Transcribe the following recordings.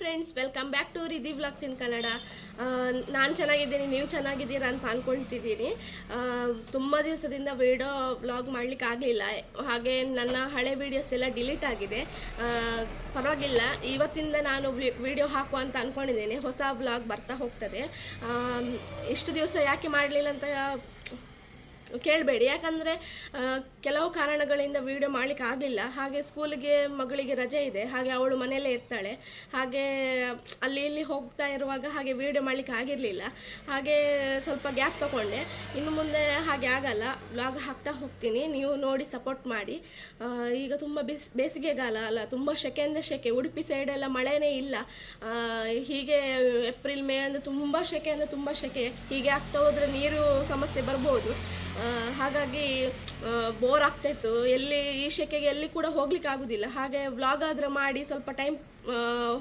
Friends welcome back to Ridhi vlogs in Kannada ನಾನು ಚೆನ್ನಾಗಿದ್ದೀನಿ, ನೀವು ಚೆನ್ನಾಗಿದ್ದೀರಾ ಅಂತ ಅಂದ್ಕೊಳ್ತಿದ್ದೀನಿ ತುಂಬ ದಿವಸದಿಂದ ವಿಡಿಯೋ ವ್ಲಾಗ್ ಮಾಡ್ಲಿಕ್ಕೆ ಆಗಲಿಲ್ಲ. ಹಾಗೆ ನನ್ನ ಹಳೆ ವೀಡಿಯೋಸ್ ಎಲ್ಲ ಡಿಲೀಟ್ ಆಗಿದೆ. ಪರವಾಗಿಲ್ಲ, ಇವತ್ತಿಂದ ನಾನು ವಿಡಿಯೋ ಹಾಕುವ ಅಂತ ಅಂದ್ಕೊಂಡಿದ್ದೀನಿ ಹೊಸ ವ್ಲಾಗ್ ಬರ್ತಾ ಹೋಗ್ತದೆ. ಇಷ್ಟು ದಿವಸ ಯಾಕೆ ಮಾಡಲಿಲ್ಲ ಅಂತ ಕೇಳಬೇಡಿ. ಯಾಕಂದರೆ ಕೆಲವು ಕಾರಣಗಳಿಂದ ವಿಡಿಯೋ ಮಾಡ್ಲಿಕ್ಕೆ ಆಗಲಿಲ್ಲ. ಹಾಗೆ ಸ್ಕೂಲಿಗೆ ಮಗಳಿಗೆ ರಜೆ ಇದೆ. ಹಾಗೆ ಅವಳು ಮನೆಯಲ್ಲೇ ಇರ್ತಾಳೆ. ಹಾಗೆ ಅಲ್ಲಿ ಇಲ್ಲಿ ಹೋಗ್ತಾ ಇರುವಾಗ ಹಾಗೆ ವಿಡಿಯೋ ಮಾಡ್ಲಿಕ್ಕೆ ಆಗಿರಲಿಲ್ಲ. ಹಾಗೆ ಸ್ವಲ್ಪ ಗ್ಯಾಪ್ ತಗೊಂಡೆ. ಇನ್ನು ಮುಂದೆ ಹಾಗೆ ಆಗಲ್ಲ. ಬ್ಲಾಗ್ ಹಾಕ್ತಾ ಹೋಗ್ತೀನಿ. ನೀವು ನೋಡಿ ಸಪೋರ್ಟ್ ಮಾಡಿ. ಈಗ ತುಂಬ ಬಿಸ್ ಬೇಸಿಗೆಗಾಲ ಅಲ್ಲ. ತುಂಬ ಶೆಕೆ. ಅಂದರೆ ಸೆಕೆ ಉಡುಪಿ ಸೈಡೆಲ್ಲ ಮಳೆನೇ ಇಲ್ಲ. ಹೀಗೆ ಏಪ್ರಿಲ್ ಮೇ ಅಂದರೆ ತುಂಬ ಶೆಕೆ ಅಂದರೆ ತುಂಬ ಸೆಕೆ ಹೀಗೆ ಆಗ್ತಾ ಹೋದರೆ ನೀರು ಸಮಸ್ಯೆ ಬರ್ಬೋದು. ಹಾಗಾಗಿ ಬೋರ್ ಆಗ್ತಾಯಿತ್ತು ಎಲ್ಲಿ ಈ ಶೆಕೆಗೆ ಎಲ್ಲಿ ಕೂಡ ಹೋಗ್ಲಿಕ್ಕೆ ಆಗೋದಿಲ್ಲ. ಹಾಗೆ ವ್ಲಾಗ್ ಆದ್ರೆ ಮಾಡಿ ಸ್ವಲ್ಪ ಟೈಮ್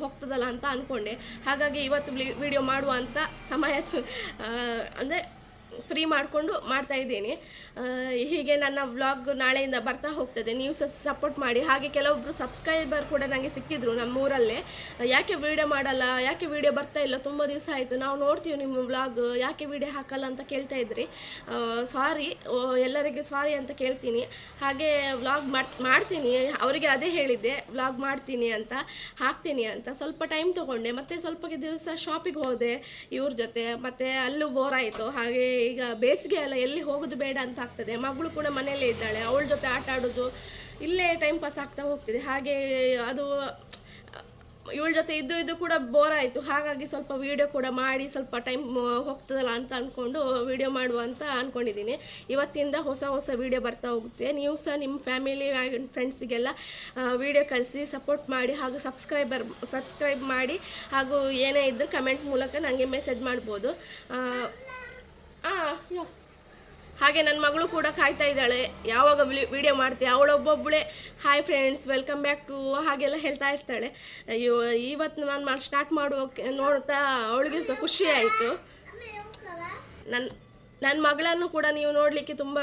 ಹೋಗ್ತದಲ್ಲ ಅಂತ ಅಂದ್ಕೊಂಡೆ ಹಾಗಾಗಿ ಇವತ್ತು ವಿಡಿಯೋ ಮಾಡುವ ಅಂತ ಸಮಯ ಅಂದರೆ ಫ್ರೀ ಮಾಡಿಕೊಂಡು ಮಾಡ್ತಾ ಇದ್ದೀನಿ. ಹೀಗೆ ನನ್ನ ವ್ಲಾಗ್ ನಾಳೆಯಿಂದ ಬರ್ತಾ ಹೋಗ್ತದೆ. ನೀವು ಸಹ ಸಪೋರ್ಟ್ ಮಾಡಿ. ಹಾಗೆ ಕೆಲವೊಬ್ಬರು ಸಬ್ಸ್ಕ್ರೈಬರ್ ಕೂಡ ನನಗೆ ಸಿಕ್ಕಿದ್ರು ನಮ್ಮ ಊರಲ್ಲೇ ಯಾಕೆ ವಿಡಿಯೋ ಮಾಡಲ್ಲ? ಯಾಕೆ ವಿಡಿಯೋ ಬರ್ತಾ ಇಲ್ಲ? ತುಂಬ ದಿವಸ ಆಯಿತು. ನಾವು ನೋಡ್ತೀವಿ ನಿಮ್ಮ ವ್ಲಾಗ್ ಯಾಕೆ ವಿಡಿಯೋ ಹಾಕಲ್ಲ ಅಂತ ಕೇಳ್ತಾ ಇದ್ರಿ? ಸಾರಿ ಎಲ್ಲರಿಗೆ ಸಾರಿ ಅಂತ ಕೇಳ್ತೀನಿ. ಹಾಗೆ ವ್ಲಾಗ್ ಮಾಡ್ತೀನಿ. ಅವರಿಗೆ ಅದೇ ಹೇಳಿದ್ದೆ. ವ್ಲಾಗ್ ಮಾಡ್ತೀನಿ ಅಂತ, ಹಾಕ್ತೀನಿ ಅಂತ. ಸ್ವಲ್ಪ ಟೈಮ್ ತಗೊಂಡೆ. ಮತ್ತೆ ಸ್ವಲ್ಪ ದಿವಸ ಶಾಪಿಗೆ ಹೋದೆ ಇವ್ರ ಜೊತೆ. ಮತ್ತೆ ಅಲ್ಲೂ ಬೋರ್ ಆಯಿತು. ಹಾಗೆ ಈಗ ಬೇಸಿಗೆ ಅಲ್ಲ ಎಲ್ಲಿ ಹೋಗೋದು ಬೇಡ ಅಂತ ಆಗ್ತದೆ. ಮಗಳು ಕೂಡ ಮನೆಯಲ್ಲೇ ಇದ್ದಾಳೆ, ಅವಳ ಜೊತೆ ಆಟ ಆಡೋದು ಇಲ್ಲೇ ಟೈಮ್ ಪಾಸ್ ಆಗ್ತಾ ಹೋಗ್ತಿದೆ. ಹಾಗೆ ಅದು ಇವಳ ಜೊತೆ ಇದ್ದು ಇದ್ದು ಕೂಡ ಬೋರ್ ಆಯಿತು. ಹಾಗಾಗಿ ಸ್ವಲ್ಪ ವಿಡಿಯೋ ಕೂಡ ಮಾಡಿ ಸ್ವಲ್ಪ ಟೈಮ್ ಹೋಗ್ತದಲ್ಲ ಅಂತ ಅಂದ್ಕೊಂಡು ವಿಡಿಯೋ ಮಾಡುವ ಅಂತ ಅಂದ್ಕೊಂಡಿದ್ದೀನಿ ಇವತ್ತಿಂದ ಹೊಸ ಹೊಸ ವಿಡಿಯೋ ಬರ್ತಾ ಹೋಗುತ್ತೆ. ನೀವು ಸಹ ನಿಮ್ಮ ಫ್ಯಾಮಿಲಿ ಫ್ರೆಂಡ್ಸಿಗೆಲ್ಲ ವಿಡಿಯೋ ಕಳಿಸಿ ಸಪೋರ್ಟ್ ಮಾಡಿ, ಹಾಗೂ ಸಬ್ಸ್ಕ್ರೈಬರ್ ಸಬ್ಸ್ಕ್ರೈಬ್ ಮಾಡಿ, ಹಾಗೂ ಏನೇ ಇದ್ದರೂ ಕಮೆಂಟ್ ಮೂಲಕ ನನಗೆ ಮೆಸೇಜ್ ಮಾಡ್ಬೋದು. ಹಾಗೆ ನನ್ನ ಮಗಳು ಕೂಡ ಕಾಯ್ತಾ ಇದ್ದಾಳೆ. ಯಾವಾಗ ವಿಡಿಯೋ ಮಾಡ್ತೀಯ? ಅವಳೊಬ್ಬೊಬ್ಬಳೆ hi friends welcome back to ಹಾಗೆಲ್ಲ ಹೇಳ್ತಾ ಇರ್ತಾಳೆ. ಅಯ್ಯೋ, ಇವತ್ತು ನಾನು ಸ್ಟಾರ್ಟ್ ಮಾಡುವ ನೋಡ್ತಾ ಅವಳಿಗೆ ಸಹ ಖುಷಿ ಆಯಿತು. ನನ್ನ ನನ್ನ ಮಗಳನ್ನು ಕೂಡ ನೀವು ನೋಡಲಿಕ್ಕೆ ತುಂಬ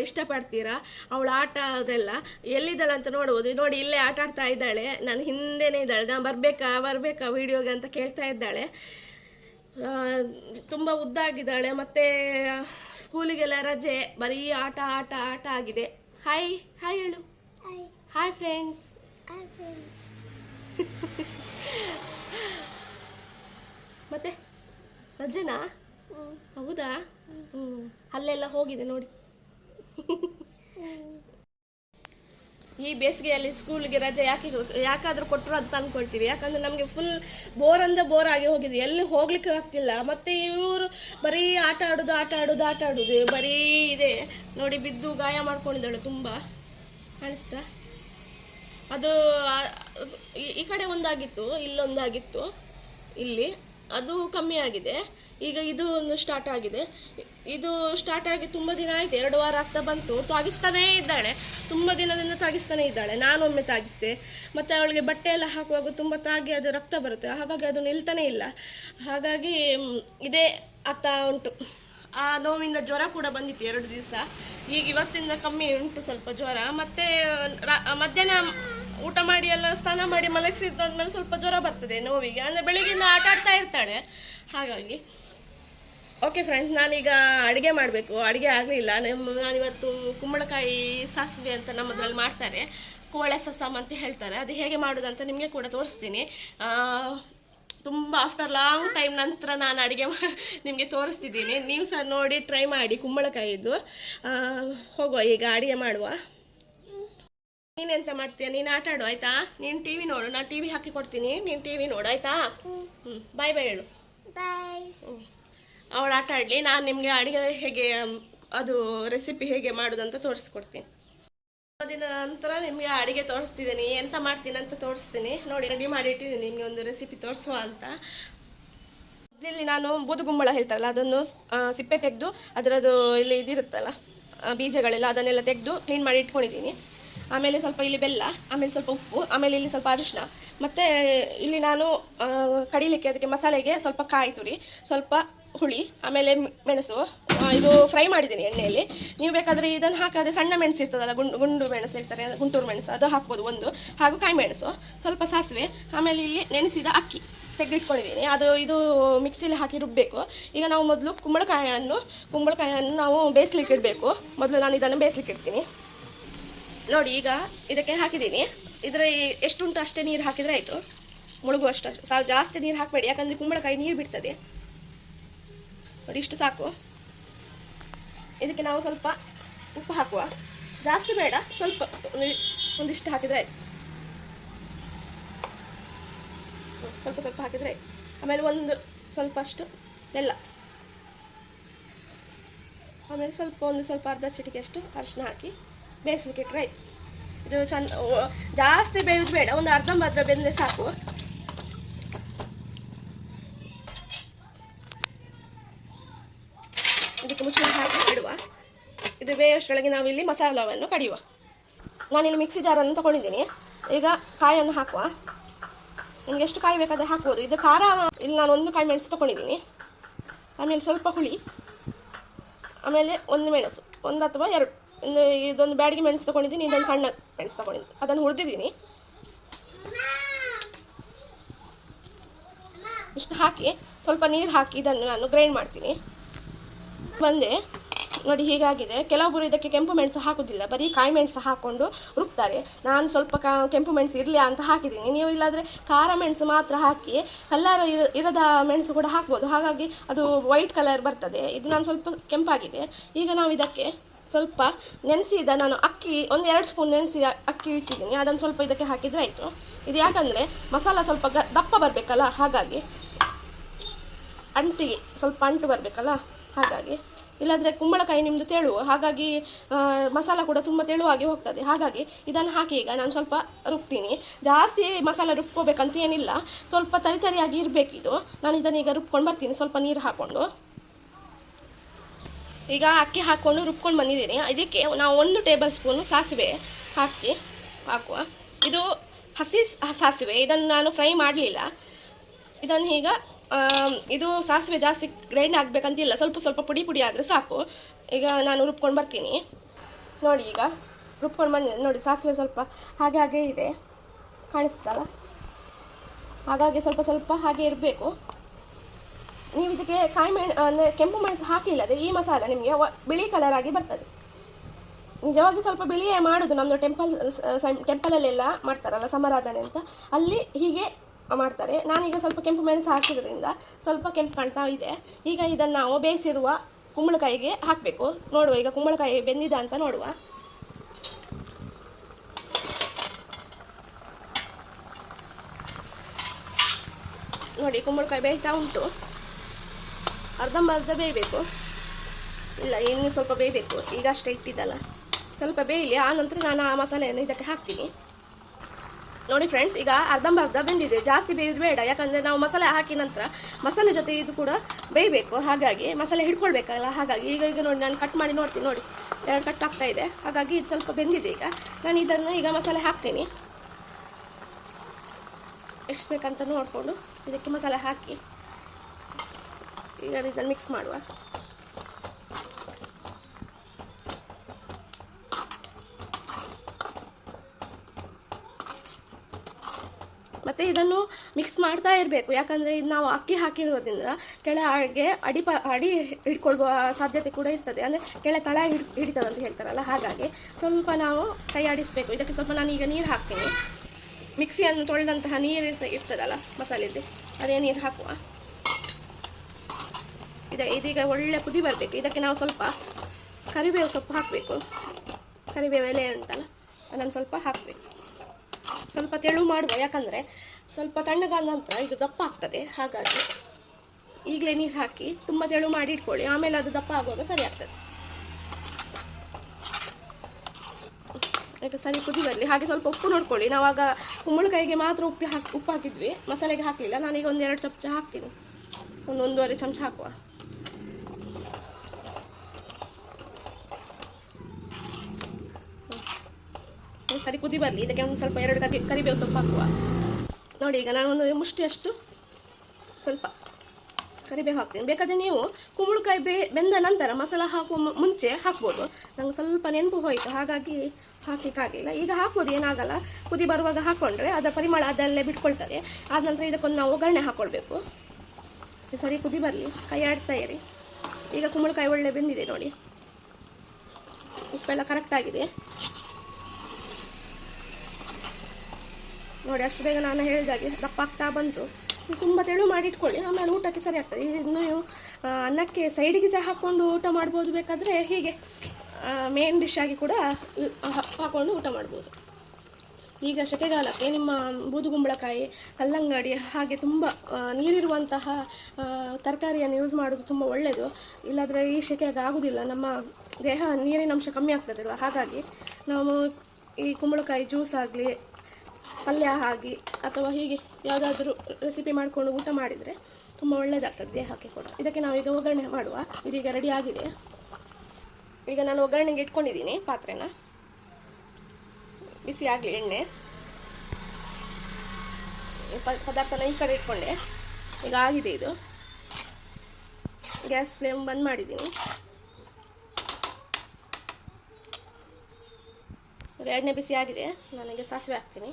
ಇಷ್ಟಪಡ್ತೀರಾ? ಅವಳ ಆಟ ಅದೆಲ್ಲ. ಎಲ್ಲಿದ್ದಾಳೆ ಅಂತ ನೋಡ್ಬೋದು. ನೋಡಿ, ಇಲ್ಲೇ ಆಟ ಆಡ್ತಾ ಇದ್ದಾಳೆ. ನಾನು ಹಿಂದೆನೇ ಇದ್ದಾಳೆ. ನಾನು ಬರಬೇಕಾ ಬರಬೇಕಾ ವೀಡಿಯೋಗೆ ಅಂತ ಕೇಳ್ತಾ ಇದ್ದಾಳೆ. ತುಂಬ ಉದ್ದ ಆಗಿದ್ದಾಳೆ. ಮತ್ತೆ ಸ್ಕೂಲಿಗೆಲ್ಲ ರಜೆ. ಬರೀ ಆಟ ಆಟ ಆಟ ಆಗಿದೆ. ಹಾಯ್ ಹಾಯ್ ಹೇಳು. ಹಾಯ್ ಫ್ರೆಂಡ್ಸ್ ಮತ್ತೆ ರಜೆನಾ? ಹೌದಾ? ಹ್ಮ್. ಅಲ್ಲೆಲ್ಲ ಹೋಗಿದೆ ನೋಡಿ. ಈ ಬೇಸಿಗೆಯಲ್ಲಿ ಸ್ಕೂಲ್ಗೆ ರಜೆ ಯಾಕೆ ಯಾಕಾದರೂ ಕೊಟ್ಟರು ಅಂತ ಅಂದ್ಕೊಳ್ತೀವಿ. ಯಾಕಂದ್ರೆ ನಮಗೆ ಫುಲ್ ಬೋರ್ ಅಂದರೆ ಬೋರ್ ಆಗಿ ಹೋಗಿದೆ. ಎಲ್ಲಿ ಹೋಗ್ಲಿಕ್ಕೆ ಆಗ್ತಿಲ್ಲ. ಮತ್ತೆ ಇವರು ಬರೀ ಆಟ ಆಡೋದು ಆಟ ಆಡೋದು ಆಟ ಆಡೋದು. ಬರೀ ಇದೆ. ನೋಡಿ ಬಿದ್ದು ಗಾಯ ಮಾಡ್ಕೊಂಡಿದ್ದಾಳೆ ತುಂಬ. ಕಾಣಿಸ್ತಾ? ಅದು ಈ- ಈ ಕಡೆ ಒಂದಾಗಿತ್ತು, ಇಲ್ಲೊಂದಾಗಿತ್ತು. ಇಲ್ಲಿ. ಅದು ಕಮ್ಮಿ ಆಗಿದೆ. ಈಗ ಇದು ಒಂದು ಸ್ಟಾರ್ಟ್ ಆಗಿದೆ. ಇದು ಸ್ಟಾರ್ಟ್ ಆಗಿ ತುಂಬ ದಿನ ಆಯಿತು, ಎರಡು ವಾರ ಆಗ್ತಾ ಬಂತು. ತಾಗಿಸ್ತಾನೇ ಇದ್ದಾಳೆ. ತುಂಬ ದಿನದಿಂದ ತಾಗಿಸ್ತಾನೇ ಇದ್ದಾಳೆ. ನಾನೊಮ್ಮೆ ತಾಗಿಸ್ದೆ. ಮತ್ತು ಅವಳಿಗೆ ಬಟ್ಟೆ ಎಲ್ಲ ಹಾಕುವಾಗ ತುಂಬ ತಾಗಿ ಅದು ರಕ್ತ ಬರುತ್ತೆ. ಹಾಗಾಗಿ ಅದು ನಿಲ್ತಾನೆ ಇಲ್ಲ. ಹಾಗಾಗಿ ಇದೇ ಆಗ್ತಾ ಉಂಟು. ಆ ನೋವಿಂದ ಜ್ವರ ಕೂಡ ಬಂದಿತ್ತು ಎರಡು ದಿವಸ. ಈಗ ಇವತ್ತಿಂದ ಕಮ್ಮಿ ಉಂಟು ಸ್ವಲ್ಪ ಜ್ವರ. ಮತ್ತು ಮಧ್ಯಾಹ್ನ ಊಟ ಮಾಡಿ ಎಲ್ಲ ಸ್ನಾನ ಮಾಡಿ ಮಲಗಿಸಿದ್ದಾದ್ಮೇಲೆ ಸ್ವಲ್ಪ ಜ್ವರ ಬರ್ತದೆ, ನೋವಿಗೆ. ಅಂದರೆ ಬೆಳಿಗ್ಗೆಯಿಂದ ಆಟ ಆಡ್ತಾ ಇರ್ತಾಳೆ. ಹಾಗಾಗಿ ಓಕೆ ಫ್ರೆಂಡ್ಸ್ ನಾನೀಗ ಅಡುಗೆ ಮಾಡಬೇಕು. ಅಡುಗೆ ಆಗಲಿಲ್ಲ. ನಮ್ಮ ನಾನಿವತ್ತು ಕುಂಬಳಕಾಯಿ ಸಾಸಿವೆ ಅಂತ ನಮ್ಮದ್ರಲ್ಲಿ ಮಾಡ್ತಾರೆ. ಕೋಳೆ ಸಸಮ್ ಅಂತ ಹೇಳ್ತಾರೆ. ಅದು ಹೇಗೆ ಮಾಡೋದು ಅಂತ ನಿಮಗೆ ಕೂಡ ತೋರಿಸ್ತೀನಿ. ತುಂಬ ಆಫ್ಟರ್ ಲಾಂಗ್ ಟೈಮ್ ನಂತರ ನಾನು ಅಡುಗೆ ನಿಮಗೆ ತೋರಿಸ್ತಿದ್ದೀನಿ. ನೀವು ಸಹ ನೋಡಿ ಟ್ರೈ ಮಾಡಿ ಕುಂಬಳಕಾಯಿದ್ದು ಹೋಗುವ ಈಗ ಅಡುಗೆ ಮಾಡುವ. ನೀನೆಂತ ಮಾಡ್ತೀಯ? ನೀನು ಆಟ ಆಡು ಆಯ್ತಾ? ನೀನು ಟಿವಿ ನೋಡು ನಾನು ಟಿವಿ ಹಾಕಿ ಕೊಡ್ತೀನಿ. ನೀನು ಟಿವಿ ನೋಡು ಆಯ್ತಾ? ಹ್ಞೂ ಬಾಯ್ ಬಾಯ್ ಹೇಳು. ಅವಳು ಆಟ ಆಡಲಿ ನಾನು ನಿಮಗೆ ಅಡುಗೆ ಹೇಗೆ ಅದು ರೆಸಿಪಿ ಹೇಗೆ ಮಾಡೋದಂತ ತೋರಿಸ್ಕೊಡ್ತೀನಿ. ದಿನ ನಂತರ ನಿಮಗೆ ಅಡುಗೆ ತೋರಿಸ್ತಿದ್ದೀನಿ. ಎಂತ ಮಾಡ್ತೀನಿ ಅಂತ ತೋರಿಸ್ತೀನಿ. ನೋಡಿ ರೆಡಿ ಮಾಡಿ ಇಟ್ಟಿದ್ದೀನಿ. ನಿಮಗೆ ಒಂದು ರೆಸಿಪಿ ತೋರಿಸುವ ಅಂತ. ಇಲ್ಲಿ ನಾನು ಬೂದುಗುಂಬಳ ಹೇಳ್ತಾರಲ್ಲ ಅದನ್ನು ಸಿಪ್ಪೆ ತೆಗೆದು ಅದರದ್ದು ಇಲ್ಲಿ ಇದಿರುತ್ತಲ್ಲ ಬೀಜಗಳೆಲ್ಲ ಅದನ್ನೆಲ್ಲ ತೆಗೆದು ಕ್ಲೀನ್ ಮಾಡಿ ಇಟ್ಕೊಂಡಿದ್ದೀನಿ. ಆಮೇಲೆ ಸ್ವಲ್ಪ ಇಲ್ಲಿ ಬೆಲ್ಲ, ಆಮೇಲೆ ಸ್ವಲ್ಪ ಉಪ್ಪು, ಆಮೇಲೆ ಇಲ್ಲಿ ಸ್ವಲ್ಪ ಅರಿಶಿನ ಮತ್ತು ಇಲ್ಲಿ ನಾನು ಕಡಿಲಿಕ್ಕೆ ಅದಕ್ಕೆ ಮಸಾಲೆಗೆ ಸ್ವಲ್ಪ ಕಾಯಿ ತುರಿ, ಸ್ವಲ್ಪ ಹುಳಿ, ಆಮೇಲೆ ಮೆಣಸು ಇದು ಫ್ರೈ ಮಾಡಿದ್ದೀನಿ ಎಣ್ಣೆಯಲ್ಲಿ. ನೀವು ಬೇಕಾದರೆ ಇದನ್ನು ಹಾಕಿದ್ರೆ ಸಣ್ಣ ಮೆಣಸು ಇರ್ತದಲ್ಲ, ಗುಂಡು ಗುಂಡು ಮೆಣಸು ಹೇಳ್ತಾರೆ, ಗುಂಟೂರು ಮೆಣಸು, ಅದು ಹಾಕ್ಬೋದು ಒಂದು. ಹಾಗೂ ಕಾಯಿ ಮೆಣಸು, ಸ್ವಲ್ಪ ಸಾಸಿವೆ, ಆಮೇಲೆ ಇಲ್ಲಿ ನೆನೆಸಿದ ಅಕ್ಕಿ ತೆಗೆದಿಟ್ಕೊಂಡಿದ್ದೀನಿ. ಅದು ಇದು ಮಿಕ್ಸಿಲಿ ಹಾಕಿ ರುಬ್ಬಬೇಕು ಈಗ ನಾವು ಮೊದಲು ಕುಂಬಳಕಾಯಿಯನ್ನು ಕುಂಬಳಕಾಯಿಯನ್ನು ನಾವು ಬೇಯಿಸ್ಲಿಕ್ಕೆ ಇಡಬೇಕು. ಮೊದಲು ನಾನು ಇದನ್ನು ಬೇಯಿಸ್ಲಿಕ್ಕೆ ಇಡ್ತೀನಿ. ನೋಡಿ, ಈಗ ಇದಕ್ಕೆ ಹಾಕಿದ್ದೀನಿ. ಇದರ ಎಷ್ಟುಂಟು ಅಷ್ಟೇ ನೀರು ಹಾಕಿದರೆ ಆಯಿತು. ಮುಳುಗುವಷ್ಟು ಸಾ ಜಾಸ್ತಿ ನೀರು ಹಾಕಬೇಡಿ, ಯಾಕಂದರೆ ಕುಂಬಳಕಾಯಿ ನೀರು ಬಿಡ್ತದೆ. ನೋಡಿ, ಇಷ್ಟು ಸಾಕು. ಇದಕ್ಕೆ ನಾವು ಸ್ವಲ್ಪ ಉಪ್ಪು ಹಾಕುವ. ಜಾಸ್ತಿ ಬೇಡ, ಸ್ವಲ್ಪ ಒಂದು- ಒಂದಿಷ್ಟು ಹಾಕಿದರೆ ಆಯಿತು. ಸ್ವಲ್ಪ ಸ್ವಲ್ಪ ಹಾಕಿದರೆ ಆಮೇಲೆ ಒಂದು ಸ್ವಲ್ಪ ಅಷ್ಟು ಬೆಲ್ಲ. ಆಮೇಲೆ ಸ್ವಲ್ಪ ಒಂದು ಸ್ವಲ್ಪ ಅರ್ಧ ಚಿಟಿಕೆ ಅಷ್ಟು ಅರಿಶಿನ ಹಾಕಿ. ಬೇಯಿಸ್ಲಿಕ್ಕೆ ಆಯ್ತು. ಇದು ಚಂದ ಜಾಸ್ತಿ ಬೇಯೋದು ಬೇಡ, ಒಂದು ಅರ್ಧಂಬರ್ಧ ಬೆಂದರೆ ಸಾಕು. ಇದಕ್ಕೆ ಮುಚ್ಚಿ ಹಾಕಿ ಇಡುವ. ಇದು ಬೇಯೋಷ್ಟರೊಳಗೆ ನಾವಿಲ್ಲಿ ಮಸಾಲವನ್ನು ಕಡಿಯುವ. ನಾನಿಲ್ಲಿ ಮಿಕ್ಸಿ ಜಾರನ್ನು ತಗೊಂಡಿದ್ದೀನಿ. ಈಗ ಕಾಯನ್ನು ಹಾಕುವ. ನಿಮಗೆ ಎಷ್ಟು ಕಾಯಿ ಬೇಕಾದರೆ ಹಾಕ್ಬೋದು. ಇದು ಖಾರ, ಇಲ್ಲಿ ನಾನು ಒಂದು ಕಾಯಿ ಮೆಣಸು ತೊಗೊಂಡಿದ್ದೀನಿ. ಆಮೇಲೆ ಸ್ವಲ್ಪ ಹುಳಿ. ಆಮೇಲೆ ಒಂದು ಮೆಣಸು, ಒಂದು ಅಥವಾ ಎರಡು. ಒಂದು ಇದೊಂದು ಬ್ಯಾಡಿಗೆ ಮೆಣಸು ತೊಗೊಂಡಿದ್ದೀನಿ, ಇದೊಂದು ಸಣ್ಣ ಮೆಣಸು ತೊಗೊಂಡಿದ್ದೀನಿ. ಅದನ್ನು ಹುರಿದಿದ್ದೀನಿ. ಇಷ್ಟು ಹಾಕಿ, ಸ್ವಲ್ಪ ನೀರು ಹಾಕಿ ಇದನ್ನು ನಾನು ಗ್ರೈಂಡ್ ಮಾಡ್ತೀನಿ. ಬಂದೆ. ನೋಡಿ, ಹೀಗಾಗಿದೆ. ಕೆಲವೊಬ್ಬರು ಇದಕ್ಕೆ ಕೆಂಪು ಮೆಣಸು ಹಾಕೋದಿಲ್ಲ. ಬರೀ ಕಾಯಿ ಮೆಣಸು ಹಾಕ್ಕೊಂಡು ರುಬ್ತಾರೆ. ನಾನು ಸ್ವಲ್ಪ ಕೆಂಪು ಮೆಣಸು ಇರಲಿ ಅಂತ ಹಾಕಿದ್ದೀನಿ. ನೀವು ಇಲ್ಲಾದರೆ ಖಾರ ಮೆಣಸು ಮಾತ್ರ ಹಾಕಿ, ಕಲ್ಲರ್ ಇರ- ಇರದ ಮೆಣಸು ಕೂಡ ಹಾಕ್ಬೋದು. ಹಾಗಾಗಿ ಅದು ವೈಟ್ ಕಲರ್ ಬರ್ತದೆ. ಇದು ನಾನು ಸ್ವಲ್ಪ ಕೆಂಪಾಗಿದೆ. ಈಗ ನಾವು ಇದಕ್ಕೆ ಸ್ವಲ್ಪ ನೆನೆಸಿದ ನಾನು ಅಕ್ಕಿ ಒಂದು ಎರಡು ಸ್ಪೂನ್ ನೆನೆಸಿದ ಅಕ್ಕಿ ಇಟ್ಟಿದ್ದೀನಿ. ಅದನ್ನು ಸ್ವಲ್ಪ ಇದಕ್ಕೆ ಹಾಕಿದರೆ ಆಯಿತು. ಇದು ಯಾಕಂದರೆ ಮಸಾಲ ಸ್ವಲ್ಪ ದಪ್ಪ ಬರಬೇಕಲ್ಲ, ಹಾಗಾಗಿ ಅಂಟಿಗೆ, ಸ್ವಲ್ಪ ಅಂಟು ಬರಬೇಕಲ್ಲ, ಹಾಗಾಗಿ. ಇಲ್ಲಾಂದರೆ ಕುಂಬಳಕಾಯಿ ನಿಮ್ಮದು ತೆಳುವು, ಹಾಗಾಗಿ ಮಸಾಲ ಕೂಡ ತುಂಬ ತೆಳುವಾಗಿ ಹೋಗ್ತದೆ. ಹಾಗಾಗಿ ಇದನ್ನು ಹಾಕಿ ಈಗ ನಾನು ಸ್ವಲ್ಪ ರುಬ್ತೀನಿ. ಜಾಸ್ತಿ ಮಸಾಲ ರುಬ್ಕೋಬೇಕಂತ ಏನಿಲ್ಲ. ಸ್ವಲ್ಪ ತರಿತರಿಯಾಗಿ ಇರಬೇಕಿದು. ನಾನು ಇದನ್ನು ಈಗ ರುಬ್ಕೊಂಡು ಬರ್ತೀನಿ. ಸ್ವಲ್ಪ ನೀರು ಹಾಕ್ಕೊಂಡು ಈಗ ಅಕ್ಕಿ ಹಾಕ್ಕೊಂಡು ರುಬ್ಕೊಂಡು ಬಂದಿದ್ದೀನಿ. ಇದಕ್ಕೆ ನಾವು ಒಂದು ಟೇಬಲ್ ಸ್ಪೂನು ಸಾಸಿವೆ ಹಾಕಿ ಹಾಕುವ. ಇದು ಹಸಿ ಸಾಸಿವೆ. ಇದನ್ನು ನಾನು ಫ್ರೈ ಮಾಡಲಿಲ್ಲ. ಇದನ್ನು ಈಗ ಇದು ಸಾಸಿವೆ ಜಾಸ್ತಿ ಗ್ರೈಂಡ್ ಆಗಬೇಕಂತಿಲ್ಲ. ಸ್ವಲ್ಪ ಸ್ವಲ್ಪ ಪುಡಿ ಪುಡಿ ಆದರೆ ಸಾಕು. ಈಗ ನಾನು ರುಬ್ಕೊಂಡು ಬರ್ತೀನಿ. ನೋಡಿ ಈಗ ರುಬ್ಕೊಂಡು ಬಂದಿದೆ. ನೋಡಿ ಸಾಸಿವೆ ಸ್ವಲ್ಪ ಹಾಗೆ ಹಾಗೆ ಇದೆ. ಕಾಣಿಸ್ತಲ್ಲ ಹಾಗಾಗಿ ಸ್ವಲ್ಪ ಸ್ವಲ್ಪ ಹಾಗೆ ಇರಬೇಕು. ನೀವು ಇದಕ್ಕೆ ಕಾಯಿ ಮೆಣ್ ಅಂದರೆ ಕೆಂಪು ಮೆಣಸು ಹಾಕಲಿಲ್ಲ ಅದೇ ಈ ಮಸಾಲ ನಿಮಗೆ ಬಿಳಿ ಕಲರ್ ಆಗಿ ಬರ್ತದೆ. ನಿಜವಾಗಿ ಸ್ವಲ್ಪ ಬಿಳಿಯೇ ಮಾಡೋದು ನಮ್ಮದು ಟೆಂಪಲ್ ಟೆಂಪಲಲ್ಲೆಲ್ಲ ಮಾಡ್ತಾರಲ್ಲ ಸಮಾರಾಧನೆ ಅಂತ. ಅಲ್ಲಿ ಹೀಗೆ ಮಾಡ್ತಾರೆ. ನಾನೀಗ ಸ್ವಲ್ಪ ಕೆಂಪು ಮೆಣಸು ಹಾಕಿದ್ರಿಂದ ಸ್ವಲ್ಪ ಕೆಂಪು ಕಾಣ್ತಾ ಇದೆ. ಈಗ ಇದನ್ನು ನಾವು ಬೇಯಿಸಿರುವ ಕುಂಬಳಕಾಯಿಗೆ ಹಾಕಬೇಕು. ನೋಡುವ, ಈಗ ಕುಂಬಳಕಾಯಿ ಬೆಂದಿದ ಅಂತ ನೋಡುವ. ನೋಡಿ, ಕುಂಬಳಕಾಯಿ ಬೇಯ್ತಾ ಉಂಟು. ಅರ್ಧಂಬರ್ಧ ಬೇಯಬೇಕು. ಇಲ್ಲ, ಇನ್ನು ಸ್ವಲ್ಪ ಬೇಯಬೇಕು. ಈಗ ಅಷ್ಟೇ ಇಟ್ಟಿದ್ದಲ್ಲ. ಸ್ವಲ್ಪ ಬೇಯಲಿ, ಆ ನಂತರ ನಾನು ಆ ಮಸಾಲೆಯನ್ನು ಇದಕ್ಕೆ ಹಾಕ್ತೀನಿ. ನೋಡಿ ಫ್ರೆಂಡ್ಸ್ ಈಗ ಅರ್ಧಂಬರ್ಧ ಬೆಂದಿದೆ. ಜಾಸ್ತಿ ಬೇಯೋದು ಬೇಡ. ಯಾಕಂದರೆ ನಾವು ಮಸಾಲೆ ಹಾಕಿ ನಂತರ ಮಸಾಲೆ ಜೊತೆ ಇದು ಕೂಡ ಬೇಯಬೇಕು. ಹಾಗಾಗಿ ಮಸಾಲೆ ಹಿಡ್ಕೊಳ್ಬೇಕಲ್ಲ, ಹಾಗಾಗಿ. ಈಗ ಈಗ ನೋಡಿ, ನಾನು ಕಟ್ ಮಾಡಿ ನೋಡ್ತೀನಿ. ನೋಡಿ, ಎರಡು ಕಟ್ ಆಗ್ತಾ ಇದೆ. ಹಾಗಾಗಿ ಇದು ಸ್ವಲ್ಪ ಬೆಂದಿದೆ ಈಗ. ನಾನು ಇದನ್ನು ಈಗ ಮಸಾಲೆ ಹಾಕ್ತೀನಿ. ಎಷ್ಟು ಬೇಕಂತ ನೋಡಿಕೊಂಡು ಇದಕ್ಕೆ ಮಸಾಲೆ ಹಾಕಿ. ಈಗ ಇದನ್ನು ಮಿಕ್ಸ್ ಮಾಡುವ. ಮತ್ತು ಇದನ್ನು ಮಿಕ್ಸ್ ಮಾಡ್ತಾ ಇರಬೇಕು. ಯಾಕಂದರೆ ಇದು ನಾವು ಅಕ್ಕಿ ಹಾಕಿರೋದ್ರಿಂದ ಕೆಳಗೆ ಅಡಿ ಪ, ಅಡಿ ಹಿಡ್ಕೊಳ್ಳುವ ಸಾಧ್ಯತೆ ಕೂಡ ಇರ್ತದೆ. ಅಂದರೆ ಕೆಳ ತಳ ಹಿಡ್ ಹಿಡಿತದೆ ಅಂತ ಹೇಳ್ತಾರಲ್ಲ ಹಾಗಾಗಿ ಸ್ವಲ್ಪ ನಾವು ಕೈ ಆಡಿಸಬೇಕು. ಇದಕ್ಕೆ ಸ್ವಲ್ಪ ನಾನು ಈಗ ನೀರು ಹಾಕ್ತೀನಿ. ಮಿಕ್ಸಿಯನ್ನು ತೊಳೆದಂತಹ ನೀರು ಇರ್ತದಲ್ಲ ಮಸಾಲೆದು ಅದೇ ನೀರು ಹಾಕುವ. ಇದೆ. ಇದೀಗ ಒಳ್ಳೆ ಕುದಿ ಬರಬೇಕು. ಇದಕ್ಕೆ ನಾವು ಸ್ವಲ್ಪ ಕರಿಬೇವು ಸೊಪ್ಪು ಹಾಕಬೇಕು. ಕರಿಬೇವು ಎಲೆ ಉಂಟಲ್ಲ, ಅದನ್ನು ಸ್ವಲ್ಪ ಹಾಕಬೇಕು. ಸ್ವಲ್ಪ ತೆಳು ಮಾಡುವ. ಯಾಕಂದರೆ ಸ್ವಲ್ಪ ತಣ್ಣಗಾದ ನಂತರ ಇದು ದಪ್ಪ ಆಗ್ತದೆ. ಹಾಗಾಗಿ ಈಗಲೇ ನೀರು ಹಾಕಿ ತುಂಬ ತೆಳು ಮಾಡಿ ಇಟ್ಕೊಳ್ಳಿ. ಆಮೇಲೆ ಅದು ದಪ್ಪ ಆಗುವಾಗ ಸರಿ ಆಗ್ತದೆ. ಈಗ ಸರಿ ಕುದಿ ಬರಲಿ. ಹಾಗೆ ಸ್ವಲ್ಪ ಉಪ್ಪು ನೋಡ್ಕೊಳ್ಳಿ. ನಾವಾಗ ಕುಂಬಳಕಾಯಿಗೆ ಮಾತ್ರ ಉಪ್ಪು ಹಾಕಿ, ಉಪ್ಪು ಹಾಕಿದ್ವಿ. ಮಸಾಲೆಗೆ ಹಾಕಲಿಲ್ಲ. ನಾನೀಗ ಒಂದು ಎರಡು ಚಮಚ ಹಾಕ್ತೀನಿ. ಒಂದು ಒಂದೂವರೆ ಚಮಚ ಹಾಕುವ. ಸರಿ ಕುದಿ ಬರಲಿ. ಇದಕ್ಕೆ ಒಂದು ಸ್ವಲ್ಪ ಎರಡು ಕರಿ, ಕರಿಬೇವು ಸೊಪ್ಪು ಹಾಕುವ. ನೋಡಿ, ಈಗ ನಾನು ಒಂದು ಮುಷ್ಟಿಯಷ್ಟು ಸ್ವಲ್ಪ ಕರಿಬೇವು ಹಾಕ್ತೀನಿ. ಬೇಕಾದರೆ ನೀವು ಕುಂಬಳಕಾಯಿ ಬೇ, ಬೆಂದ ನಂತರ ಮಸಾಲ ಹಾಕುವ ಮುಂಚೆ ಹಾಕ್ಬೋದು. ನಂಗೆ ಸ್ವಲ್ಪ ನೆನಪು ಹೋಯಿತು, ಹಾಗಾಗಿ ಹಾಕಲಿಕ್ಕಾಗಲಿಲ್ಲ. ಈಗ ಹಾಕ್ಬೋದು ಏನಾಗಲ್ಲ. ಕುದಿ ಬರುವಾಗ ಹಾಕ್ಕೊಂಡ್ರೆ ಅದರ ಪರಿಮಳ ಅದಲ್ಲೇ ಬಿಟ್ಕೊಳ್ತದೆ. ಆದ ನಂತರ ಇದಕ್ಕೊಂದು ನಾವು ಒಗ್ಗರಣೆ ಹಾಕ್ಕೊಳ್ಬೇಕು ಸರಿ, ಕುದಿ ಬರಲಿ. ಕೈ ಆಡಿಸ್ತಾ ಇರಿ. ಈಗ ಕುಂಬಳಕಾಯಿ ಒಳ್ಳೆ ಬೆಂದಿದೆ ನೋಡಿ. ಉಪ್ಪೆಲ್ಲ ಕರೆಕ್ಟ್ ಆಗಿದೆ ನೋಡಿ, ಅಷ್ಟು ಬೇಗ ನಾನು ಹೇಳಿದಾಗೆ ದಪ್ಪ ಆಗ್ತಾ ಬಂತು. ತುಂಬ ತೆಳು ಮಾಡಿ ಇಟ್ಕೊಳ್ಳಿ ಆಮೇಲೆ ಊಟಕ್ಕೆ ಸರಿ ಆಗ್ತದೆ. ಇನ್ನು ಅನ್ನಕ್ಕೆ ಸೈಡಿಗೆ ಸಹ ಹಾಕ್ಕೊಂಡು ಊಟ ಮಾಡ್ಬೋದು ಬೇಕಾದರೆ ಹೀಗೆ ಮೇನ್ ಡಿಶ್ ಆಗಿ ಕೂಡ ಹಾಕ್ಕೊಂಡು ಊಟ ಮಾಡ್ಬೋದು. ಈಗ ಸೆಕೆಗಾಲಕ್ಕೆ ನಿಮ್ಮ ಬೂದುಗುಂಬಳಕಾಯಿ ಕಲ್ಲಂಗಡಿ, ಹಾಗೆ ತುಂಬ ನೀರಿರುವಂತಹ ತರಕಾರಿಯನ್ನು ಯೂಸ್ ಮಾಡೋದು ತುಂಬ ಒಳ್ಳೆಯದು ಇಲ್ಲಾದರೆ ಈ ಸೆಕೆಗೆ ಆಗೋದಿಲ್ಲ. ನಮ್ಮ ದೇಹ ನೀರಿನ ಅಂಶ ಕಮ್ಮಿ ಆಗ್ತದಲ್ಲ. ಹಾಗಾಗಿ ನಾವು ಈ ಕುಂಬಳಕಾಯಿ ಜ್ಯೂಸ್ ಆಗಲಿ ಪಲ್ಯ ಆಗಿ ಅಥವಾ ಹೀಗೆ ಯಾವುದಾದ್ರೂ ರೆಸಿಪಿ ಮಾಡಿಕೊಂಡು ಊಟ ಮಾಡಿದರೆ ತುಂಬ ಒಳ್ಳೆಯದಾಗ್ತದೆ ದೇಹಕ್ಕೆ ಕೂಡ. ಇದಕ್ಕೆ ನಾವು ಈಗ ಒಗ್ಗರಣೆ ಮಾಡುವ. ಇದೀಗ ರೆಡಿ ಆಗಿದೆ. ಈಗ ನಾನು ಒಗ್ಗರಣೆಗೆ ಇಟ್ಕೊಂಡಿದ್ದೀನಿ ಪಾತ್ರೆನ. ಬಿಸಿ ಆಗಲಿ ಎಣ್ಣೆ. ಪದಾರ್ಥನ ಈ ಕಡೆ ಇಟ್ಕೊಂಡೆ. ಈಗ ಆಗಿದೆ ಇದು. ಗ್ಯಾಸ್ ಫ್ಲೇಮ್ ಬಂದ್ ಮಾಡಿದ್ದೀನಿ. ಎಣ್ಣೆ ಬಿಸಿ ಆಗಿದೆ. ನನಗೆ ಸಾಸಿವೆ ಹಾಕ್ತೀನಿ.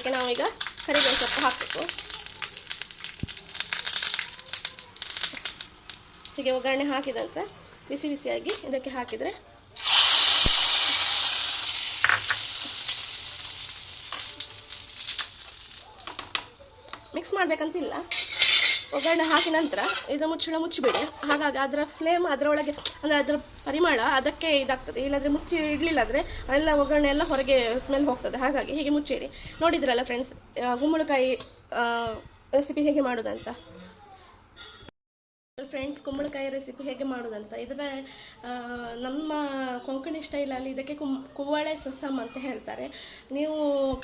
ಇದಕ್ಕೆ ಇದಕ್ಕೆ ನಾವು ಈಗ ಕರಿಬೇವು ಸೊಪ್ಪು ಹಾಕಬೇಕು. ಹೀಗೆ ಒಗ್ಗರಣೆ ಹಾಕಿದಂತೆ ಬಿಸಿ ಬಿಸಿಯಾಗಿ ಇದಕ್ಕೆ ಹಾಕಿದರೆ ಮಿಕ್ಸ್ ಮಾಡಬೇಕಂತಿಲ್ಲ. ಒಗ್ಗರಣೆ ಹಾಕಿ ನಂತರ ಇದು ಮುಚ್ಚಳ ಮುಚ್ಚಿಬಿಡಿ. ಹಾಗಾಗಿ ಅದರ ಫ್ಲೇಮ್ ಅದರೊಳಗೆ ಅಂದರೆ ಅದರ ಪರಿಮಳ ಅದಕ್ಕೆ ಇದಾಗ್ತದೆ. ಇಲ್ಲಾಂದರೆ ಮುಚ್ಚಿ ಇಡಲಿಲ್ಲ ಎಲ್ಲ ಒಗ್ಗರಣೆ ಎಲ್ಲ ಹೊರಗೆ ಸ್ಮೆಲ್ ಹೋಗ್ತದೆ. ಹಾಗಾಗಿ ಹೀಗೆ ಮುಚ್ಚಿಡಿ. ನೋಡಿದ್ರಲ್ಲ ಫ್ರೆಂಡ್ಸ್ ಗುಮ್ಮಳಕಾಯಿ ರೆಸಿಪಿ ಹೇಗೆ ಮಾಡೋದಂತ? ಫ್ರೆಂಡ್ಸ್ ಕುಂಬಳಕಾಯಿ ರೆಸಿಪಿ ಹೇಗೆ ಮಾಡೋದಂತ? ಇದರ ನಮ್ಮ ಕೊಂಕಣಿ ಸ್ಟೈಲಲ್ಲಿ ಇದಕ್ಕೆ ಕುಂ ಕುವಳೆ ಸಸಮ್ ಅಂತ ಹೇಳ್ತಾರೆ. ನೀವು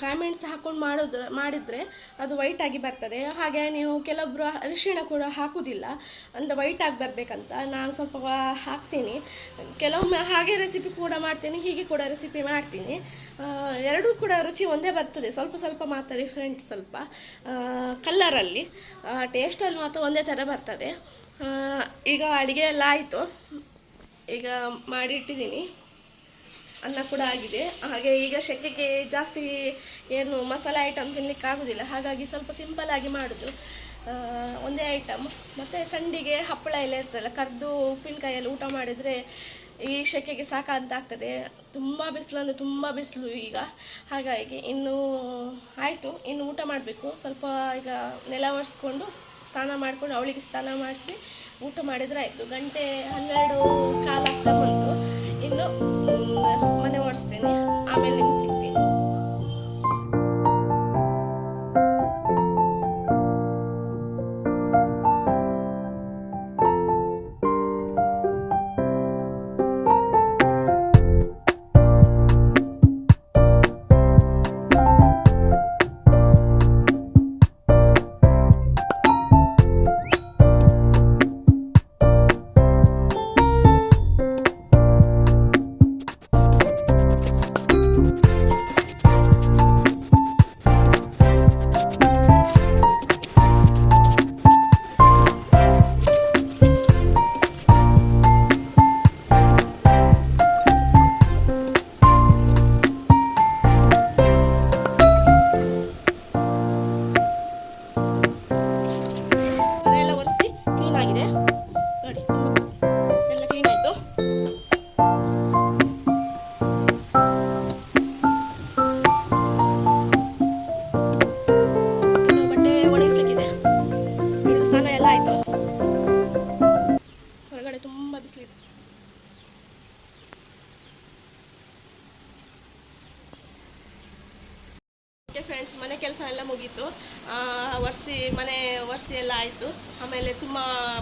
ಕಾಮೆಂಟ್ಸ್ ಹಾಕೊಂಡು ಮಾಡೋದ್ರ ಮಾಡಿದರೆ ಅದು ವೈಟ್ ಆಗಿ ಬರ್ತದೆ. ಹಾಗೆ ನೀವು ಕೆಲವೊಬ್ಬರು ಅರಿಶಿಣ ಕೂಡ ಹಾಕೋದಿಲ್ಲ. ಅಂದರೆ ವೈಟ್ ಆಗಿ ಬರಬೇಕಂತ ನಾನು ಸ್ವಲ್ಪ ಹಾಕ್ತೀನಿ. ಕೆಲವೊಮ್ಮೆ ಹಾಗೆ ರೆಸಿಪಿ ಕೂಡ ಮಾಡ್ತೀನಿ, ಹೀಗೆ ಕೂಡ ರೆಸಿಪಿ ಮಾಡ್ತೀನಿ. ಎರಡೂ ಕೂಡ ರುಚಿ ಒಂದೇ ಬರ್ತದೆ. ಸ್ವಲ್ಪ ಸ್ವಲ್ಪ ಮಾತ್ರ ಡಿಫ್ರೆಂಟ್ ಸ್ವಲ್ಪ. ಕಲ್ಲರಲ್ಲಿ ಟೇಸ್ಟಲ್ಲಿ ಮಾತ್ರ ಒಂದೇ ಥರ ಬರ್ತದೆ. ಈಗ ಅಡುಗೆ ಎಲ್ಲ ಆಯಿತು. ಈಗ ಮಾಡಿಟ್ಟಿದ್ದೀನಿ. ಅನ್ನ ಕೂಡ ಆಗಿದೆ. ಹಾಗೆ ಈಗ ಶೆಕೆಗೆ ಜಾಸ್ತಿ ಏನು ಮಸಾಲೆ ಐಟಮ್ ತಿನ್ನಲಿಕ್ಕೆ ಆಗೋದಿಲ್ಲ. ಹಾಗಾಗಿ ಸ್ವಲ್ಪ ಸಿಂಪಲ್ ಆಗಿ ಮಾಡೋದು. ಒಂದೇ ಐಟಮ್ ಮತ್ತು ಸಂಡಿಗೆ ಹಪ್ಪಳ ಎಲ್ಲ ಇರ್ತದಲ್ಲ, ಕರೆದು ಉಪ್ಪಿನಕಾಯಲ್ಲಿ ಊಟ ಮಾಡಿದರೆ ಈ ಶೆಕೆಗೆ ಸಾಕಂತ ಆಗ್ತದೆ. ತುಂಬ ಬಿಸಿಲು ಅಂದರೆ ತುಂಬ ಬಿಸಿಲು ಈಗ. ಹಾಗಾಗಿ ಇನ್ನು ಆಯಿತು. ಇನ್ನು ಊಟ ಮಾಡಬೇಕು. ಸ್ವಲ್ಪ ಈಗ ನೆಲ ಒರೆಸ್ಕೊಂಡು ಸ್ನಾನ ಮಾಡ್ಕೊಂಡು ಅವಳಿಗೆ ಸ್ನಾನ ಮಾಡಿಸಿ ಊಟ ಮಾಡಿದ್ರೆ ಆಯಿತು. ಗಂಟೆ ಹನ್ನೆರಡು ಕಾಲ ಆಗ್ತಾ ಬಂತು. ಇನ್ನು ಮನೆ ಓಡಿಸ್ತೀನಿ ಆಮೇಲೆ ಒರೆಸಿ ಎಲ್ಲ ಆಯಿತು. ಆಮೇಲೆ ತುಂಬ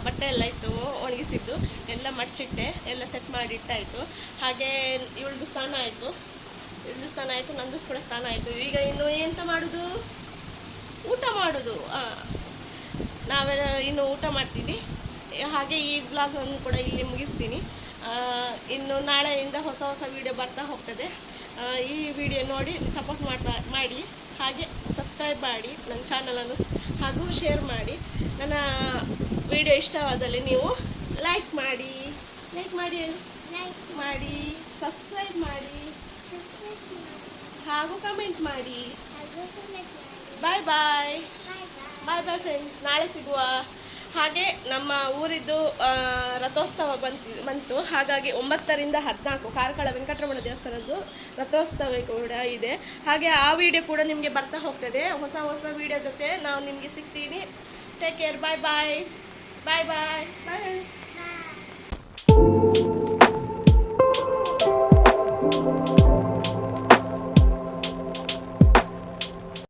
ಬಟ್ಟೆ ಎಲ್ಲ ಇತ್ತು, ಒಣಗಿಸಿದ್ದು. ಎಲ್ಲ ಮಡಚಿಟ್ಟೆ, ಎಲ್ಲ ಸೆಟ್ ಮಾಡಿ ಇಟ್ಟಾಯಿತು. ಹಾಗೆ ಇವಳದು ಸ್ನಾನ ಆಯಿತು. ಇವಳದು ಸ್ನಾನ ಆಯಿತು, ನಂದು ಕೂಡ ಸ್ನಾನ ಆಯಿತು. ಈಗ ಇನ್ನು ಎಂತ ಮಾಡೋದು? ಊಟ ಮಾಡೋದು. ನಾವೆಲ್ಲ ಇನ್ನು ಊಟ ಮಾಡ್ತೀವಿ. ಹಾಗೆ ಈ ಬ್ಲಾಗನ್ನು ಕೂಡ ಇಲ್ಲಿ ಮುಗಿಸ್ತೀನಿ. ಇನ್ನು ನಾಳೆಯಿಂದ ಹೊಸ ಹೊಸ ವಿಡಿಯೋ ಬರ್ತಾ ಹೋಗ್ತದೆ. ಈ ವಿಡಿಯೋ ನೋಡಿ ಸಪೋರ್ಟ್ ಮಾಡ್ತಾ, ಮಾಡಿ. ಹಾಗೆ ಸಬ್ಸ್ಕ್ರೈಬ್ ಮಾಡಿ. ನನ್ನ ಚಾನಲನ್ನು ಹಾಗೂ ಶೇರ್ ಮಾಡಿ. ನನ್ನ ವಿಡಿಯೋ ಇಷ್ಟವಾದಲ್ಲಿ ನೀವು ಲೈಕ್ ಮಾಡಿ. ಲೈಕ್ ಮಾಡಿ ಲೈಕ್ ಮಾಡಿ. ಸಬ್ಸ್ಕ್ರೈಬ್ ಮಾಡಿ. ಹಾಗೂ ಕಮೆಂಟ್ ಮಾಡಿ. ಬಾಯ್ ಬಾಯ್ ಬಾಯ್ ಬಾಯ್ ಫ್ರೆಂಡ್ಸ್ ನಾಳೆ ಸಿಗುವ ಹಾಗೆ ನಮ್ಮ ಊರಿದ್ದು ರಥೋತ್ಸವ ಬಂತು ಬಂತು. ಹಾಗಾಗಿ ಒಂಬತ್ತರಿಂದ ಹದಿನಾಲ್ಕು ಕಾರ್ಕಳ ವೆಂಕಟರಮಣ ದೇವಸ್ಥಾನದ್ದು ರಥೋತ್ಸವ ಕೂಡ ಇದೆ. ಹಾಗೆ ಆ ವಿಡಿಯೋ ಕೂಡ ನಿಮಗೆ ಬರ್ತಾ ಹೋಗ್ತದೆ. ಹೊಸ ಹೊಸ ವಿಡಿಯೋ ಜೊತೆ ನಾವು ನಿಮಗೆ ಸಿಗ್ತೀನಿ. ಟೇಕ್ ಕೇರ್ ಬಾಯ್ ಬಾಯ್ ಬಾಯ್ ಬಾಯ್ ಬಾಯ್